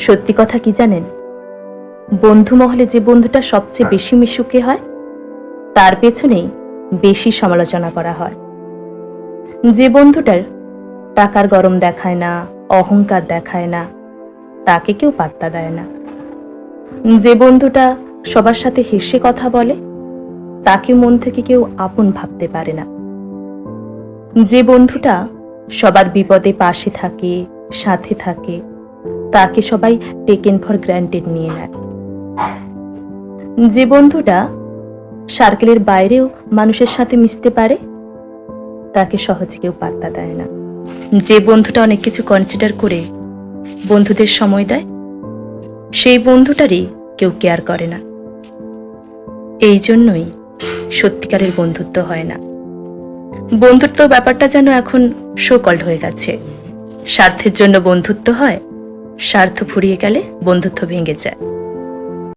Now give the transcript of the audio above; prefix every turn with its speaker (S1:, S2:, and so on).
S1: সত্যি কথা কি জানেন? বন্ধু মহলে যে বন্ধুটা সবচেয়ে বেশি মিশুকে হয়, তার পেছনেই বেশি সমালোচনা করা হয়। যে বন্ধুটার টাকার গরম দেখায় না, অহংকার দেখায় না, তাকে কেউ পাত্তা দেয় না। যে বন্ধুটা সবার সাথে হেসে কথা বলে, তাকে মন থেকে কেউ আপন ভাবতে পারে না। যে বন্ধুটা সবার বিপদে পাশে থাকে, সাথে থাকে তাকে সবাই টেকেন ফর গ্র্যান্টেড নিয়ে নেয়। যে বন্ধুটা সার্কেলের বাইরেও মানুষের সাথে মিশতে পারে, তাকে সহজে কেউ পাত্তা দেয় না। যে বন্ধুটা অনেক কিছু কনসিডার করে বন্ধুদের সময় দেয়, সেই বন্ধুটারই কেউ কেয়ার করে না। এই জন্যই সত্যিকারের বন্ধুত্ব হয় না। বন্ধুত্ব ব্যাপারটা যেন এখন শোকল্ড হয়ে গেছে। স্বার্থের জন্য বন্ধুত্ব হয় স্বার্থ ফুরিয়ে গেলে বন্ধুত্ব ভেঙে যায়।